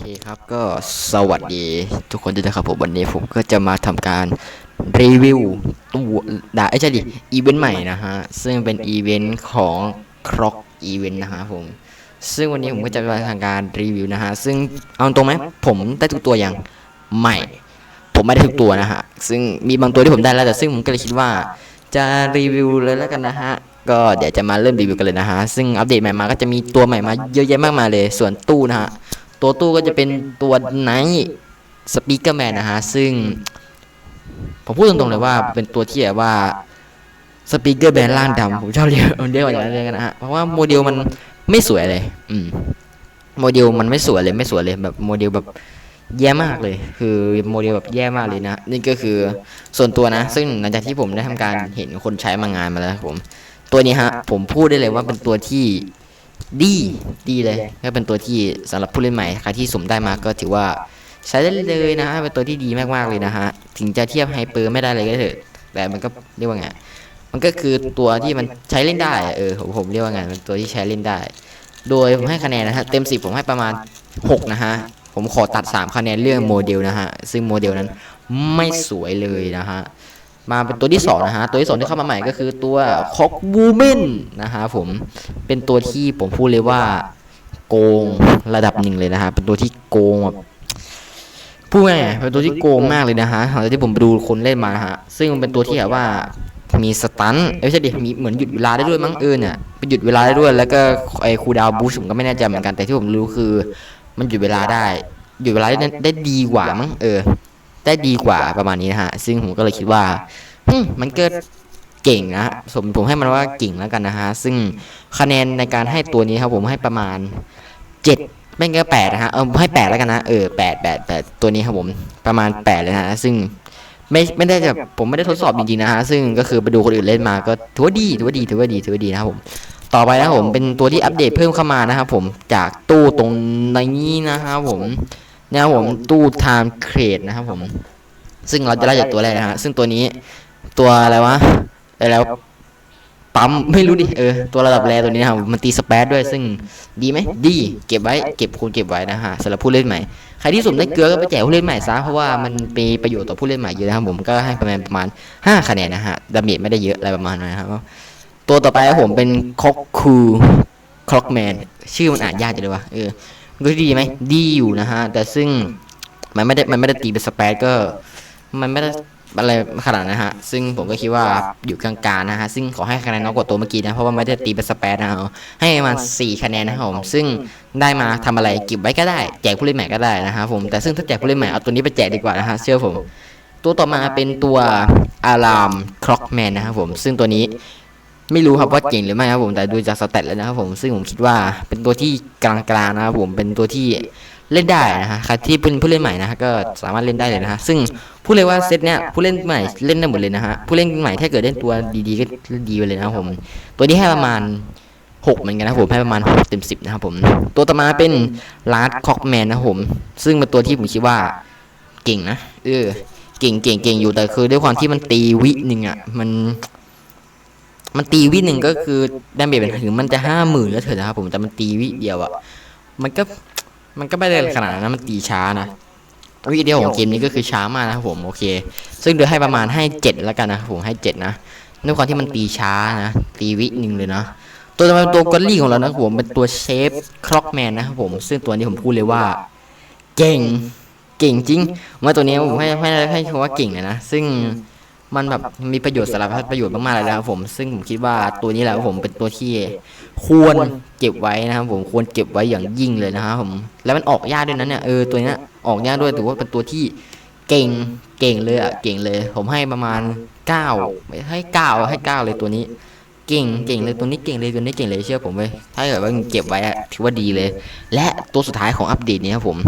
เคครับก็สวัสดีทุกคนด้วยนะครับผมวันนี้ผมก็จะมาทำการรีวิวตัวด่าไอ้ใช่ดิอีเวนต์ใหม่นะฮะ ซึ่งเป็นอีเวนต์ของครอกอีเวนต์นะฮะผม ซึ่งวันนี้ผมก็จะมาทำการรีวิวนะฮะ ซึ่งเอาตรงไหมผมได้ทุกตัวยังไม่ ผมไม่ได้ทุกตัวนะฮะ ซึ่งมีบางตัวที่ผมได้แล้วแต่ซึ่งผมก็เลยคิดว่า จะรีวิวเลยแล้วกันนะฮะก็เดี๋ยวจะมาเริ่มรีวิวกันเลยนะฮะ ซึ่งอัปเดตใหม่มาก็จะมีตัวใหม่มาเยอะแยะมากมายเลย ส่วนตู้นะฮะ ตัวตู้ก็จะเป็นตัวไนท์สปีกเกอร์แมนนะฮะ ซึ่ง ผมพูดตรงๆเลยว่าเป็นตัวที่แบบว่าสปีกเกอร์แมนร่างดำผมชอบเรียกเรียกว่าอย่างนั้นเลยกันนะฮะ เพราะว่าโมเดลมันไม่สวยเลย อืม โมเดลมันไม่สวยเลยไม่สวยเลยแบบโมเดลแบบแย่มากเลย คือโมเดลแบบแย่มากเลยนะ นี่ก็คือส่วนตัวนะ ซึ่งหลังจากที่ผมได้ทำการเห็นคนใช้มางานมาแล้วผม ตัวนี้ฮะ ผมพูดได้เลยว่าเป็นตัวที่ ดีดีเลยก็เป็นตัวที่สำหรับผู้เล่นใหม่ใครที่สมได้มาก็ถือว่าใช้ได้เลยนะฮะเป็นตัวที่ดีมากๆเลยนะฮะถึงจะเทียบไฮเปอร์ไม่ได้เลยก็เถอะ แต่มันก็เรียกว่าไงมันก็คือตัวที่มันใช้เล่นได้เออผมผมเรียกว่าไงเป็นตัวที่ใช้เล่นได้ โดยผมให้คะแนนนะฮะเต็ม10ผมให้ประมาณ 6 นะฮะผมขอตัด 3 คะแนนเรื่องโมเดลนะฮะซึ่งโมเดลนั้นไม่สวยเลยนะฮะ มาเป็นตัวที่2นะฮะตัวที่2ที่เข้ามาใหม่ก็คือตัวคอกบูเมนนะฮะผมเป็นตัวที่ผมพูดเลยว่าโกงระดับหนึ่งเลยนะฮะเป็นตัวที่โกงแบบพูดง่ายๆเป็นตัวที่โกงมากเลยนะฮะหลังจากที่ผมไปดูคนเล่นมานะฮะซึ่งมันเป็นตัวที่แบบว่ามีสตันเอ้ยไม่ใช่ดิมีเหมือนหยุดเวลาได้ด้วยมั้งเออเนี่ยเป็นหยุดเวลาได้ด้วยแล้วก็ไอ้คูดาวบูชผมก็ไม่แน่ใจเหมือนกันแต่ที่ผมรู้คือ มันหยุดเวลาได้หยุดเวลาได้ได้ดีกว่ามั้งเออ ได้ดีกว่าประมาณนี้นะฮะ ซึ่งผมก็เลยคิดว่ามมันเก็เก่งนะผมผมให้มันว่าเก่งแล้วกันนะฮะ ซึ่งคะแนนในการให้ตัวนี้ครับผมให้ประมาณเจ็ดไม่ก็แปดนะฮะ เออให้แปดแล้วกันนะ เออแปดแปดแปดตัวนี้ครับผม ประมาณแปดเลยนะซึ่งไม่ไม่ได้จะผมไม่ได้ทดสอบจริงๆนะฮะ ซึ่งก็คือไปดูคนอื่นเล่นมาก็ถือว่าดีถือว่าดีถือว่าดีถือว่าดีนะครับผม ต่อไปนะผมเป็นตัวที่อัปเดตเพิ่มเข้ามานะครับผมจากตู้ตรงนี้นะครับผม นี่ยครับผมตู้ไทม์เครดนะครับผม ซึ่งเราจะได้จากตัวแรกนะฮะซึ่งตัวนี้ตัวอะไรวะอะไรแล้วปั๊มไม่รู้ดิเออตัวระดับแรตัวนี้นะครับมันตีสเปซด้วยซึ่งดีไหมดีเก็บไว้เก็บคูณเก็บไว้นะฮะสำหรับผู้เล่นใหม่ใครที่สุ่มได้เกลือก็ไปแจกผู้เล่นใหม่ซะเพราะว่ามันมีประโยชน์ต่อผู้เล่นใหม่เยอะนะครับผมก็ให้ประมาณประมาณ5คะแนนนะฮะดาเมจไม่ได้เยอะอะไรประมาณนั้นนะครับตัวต่อไปครับผมเป็นคอกคูคล็อกแมนชื่อมันอ่านยากจังเลยวะเออ มันก็ดีไหมดีอยู่นะฮะ แต่ซึ่งมันไม่ได้มันไม่ได้ตีเป็นสเปซก็ มันไม่ได้อะไรขนาดนั้นนะฮะ ซึ่งผมก็คิดว่าอยู่กลางๆนะฮะ ซึ่งขอให้คะแนนน้อยกว่าตัวเมื่อกี้นะ เพราะว่าไม่ได้ตีเป็นสเปซนะครับให้ประมาณ4คะแนนนะครับผม ซึ่งได้มาทำอะไรเก็บไว้ก็ได้ แจกผู้เล่นใหม่ก็ได้นะครับผม แต่ซึ่งถ้าแจกผู้เล่นใหม่เอาตัวนี้ไปแจกดีกว่านะฮะ เชื่อผม ตัวต่อมาเป็นตัวอารามคล็อกแมนนะครับผม ซึ่งตัวนี้ ไม่รู้ครับว่าเก่งหรือไม่ครับผมแต่ดูจากสเตตแล้วนะครับผมซึ่งผมคิดว่าเป็นตัวที่กลางๆนะครับผมเป็นตัวที่เล่นได้นะฮะใครที่เป็นผู้เล่นใหม่นะฮะก็สามารถเล่นได้เลยนะฮะซึ่งผู้เล่นว่าเซตเนี้ยผู้เล่นใหม่เล่นได้หมดเลยนะฮะผู้เล่นใหม่ถ้าเกิดเล่นตัวดีๆก็ดีไปเลยนะครับผม ตัวนี้ให้ประมาณหกเหมือนกันนะผมให้ประมาณหกเต็มสิบนะครับผมตัวต่อมาเป็นลาร์ดคอกแมนนะผม ซึ่งเป็นตัวที่ผมคิดว่าเก่งนะเออเก่งเก่งเก่งอยู่แต่คือด้วยความที่มันตีวิหนึ่งอะมัน มันตีวิหนึ่งก็คือดาเมจเป็นถึงมันจะห้าหมื่นแล้วเถอะนะครับผมแต่มันตีวิเดียวอะมันก็มันก็ไม่ได้ขนาดนั้นนะมันตีช้านะวิเดียวของเกมนี้ก็คือช้ามากนะครับผมโอเค ซึ่งเดี๋ยวให้ประมาณให้เจ็ดแล้วกันนะผมให้เจ็ดนะด้วยความที่มันตีช้านะตีวิหนึ่งเลยนะตัวต่อมาเป็นตัวกอลลี่ของเรานะครับผมเป็นตัวเชฟคล็อกแมนนะครับผมซึ่งตัวนี้ผมพูดเลยว่า เก่งเก่งจริงเมื่อตัวนี้ผมให้ให้ให้คำว่าเก่งเลยนะ ซึ่ง มันแบบมีประโยชน์สารพัดประโยชน์มากๆเลยนะครับผม ซึ่งผมคิดว่าตัวนี้แหละครับผมเป็นตัวที่ควรเก็บไว้นะครับผมควรเก็บไว้อย่างยิ่งเลยนะครับผม แล้วมันออกยากด้วยนะเนี่ยเออตัวเนี้ยออกยากด้วยถือว่าเป็นตัวที่เก่งเก่งเลยอะเก่งเลย ผมให้ประมาณเก้าให้เก้าให้เก้าเลยตัวนี้ เก่งเก่งเลยตัวนี้เก่งเลยตัวนี้เก่งเลยเชื่อผมเว้ยถ้าเกิดว่าเก็บไว้อะถือว่าดีเลย และตัวสุดท้ายของอัปเดตนี้ครับผม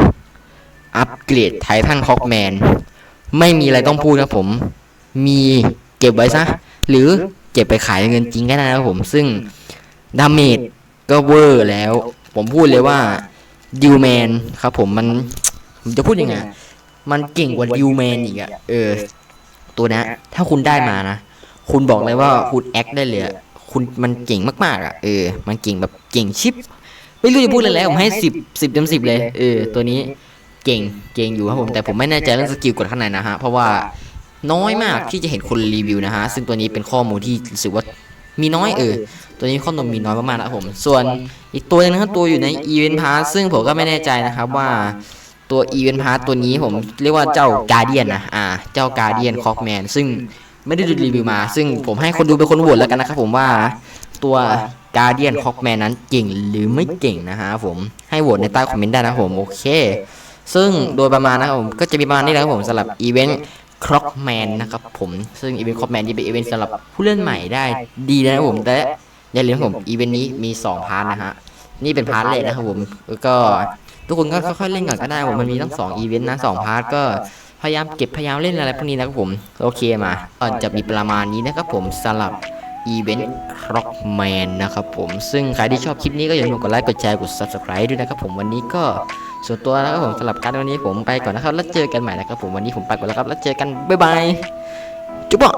อัปเกรดไททันคอกแมนไม่มีอะไรต้องพูดครับผม มีเก็บไว้ซะ หรือเก็บไปขายเงินจริงก็ได้นะครับผมซึ่งดาเมจก็เวอร์แล้ว ผมพูดเลยว่าดิวแมนครับผมมันผมจะพูดยังไง มันเก่งกว่าดิวแมนอีกอะเออ ตัวเนี้ยถ้าคุณได้มานะ คุณบอกเลยว่าคุณแอคได้เลยอะคุณมันเก่งมากๆอะเออ มันเก่งแบบเก่งชิป ไม่รู้จะพูดเลยแล้ว ผมให้สิบสิบเต็มสิบเลย เออ ตัวนี้เก่งเก่งอยู่ครับผม แต่ผมไม่แน่ใจเรื่องสกิลกดข้างในนะฮะ เพราะว่า น้อยมากที่จะเห็นคนรีวิวนะฮะ ซึ่งตัวนี้เป็นข้อมูลที่รู้สึกว่ามีน้อยเออ ตัวนี้ข้อมูลมีน้อยมากๆนะครับผม ส่วนอีกตัวหนึงนะครับตัวอยู่ในอีเวนต์พาร์ซึ่งผมก็ไม่แน่ใจนะครับว่าตัวอีเวนต์พาร์ตัวนี้ผมเรียกว่าเจ้าการเดียนนะ อ่า เจ้าการเดียนคอกแมนซึ่งไม่ได้ดูรีวิวมา ซึ่งผมให้คนดูเป็นคนโหวตแล้วกันนะครับผมว่าตัวการเดียนคอกแมนนั้นเก่งหรือไม่เก่งนะฮะผมให้โหวตในใต้คอมเมนต์ได้นะครับผมโอเค ซึ่งโดยประมาณนะครับผมก็จะมีประมาณนี้แหละครับผมสำหรับอีเวนต์ ครอกแมนนะครับผมซึ่งอีเวนต์ครอกแมนนี่เป็นอีเวนต์สำหรับผู้เล่นใหม่ได้ดีนะครับผมแต่อย่าลืมครับผมอีเวนต์นี้มี 2 พาร์ทนะฮะนี่เป็นพาร์ทแรกนะครับผมแล้วก็ทุกคนก็ค่อยๆเล่นก่อนก็ได้ผมมันมีทั้ง2อีเวนต์นะสองพาร์ทก็พยายามเก็บพยายามเล่นอะไรพวกนี้นะครับผมโอเคมาก็จะมีประมาณนี้นะครับผมสำหรับอีเวนต์คร็อกแมนนะครับผมซึ่งใครที่ชอบคลิปนี้ก็อย่าลืมกดไลค์กดแชร์กด subscribe ด้วยนะครับผมวันนี้ก็ ส่วนตัวแล้วครับผมสำหรับการวันนี้ผมไปก่อนนะครับ แล้วเจอกันใหม่นะครับผมวันนี้ผมไปก่อนแล้วครับ แล้วเจอกันบ๊ายบายจุ๊บอะ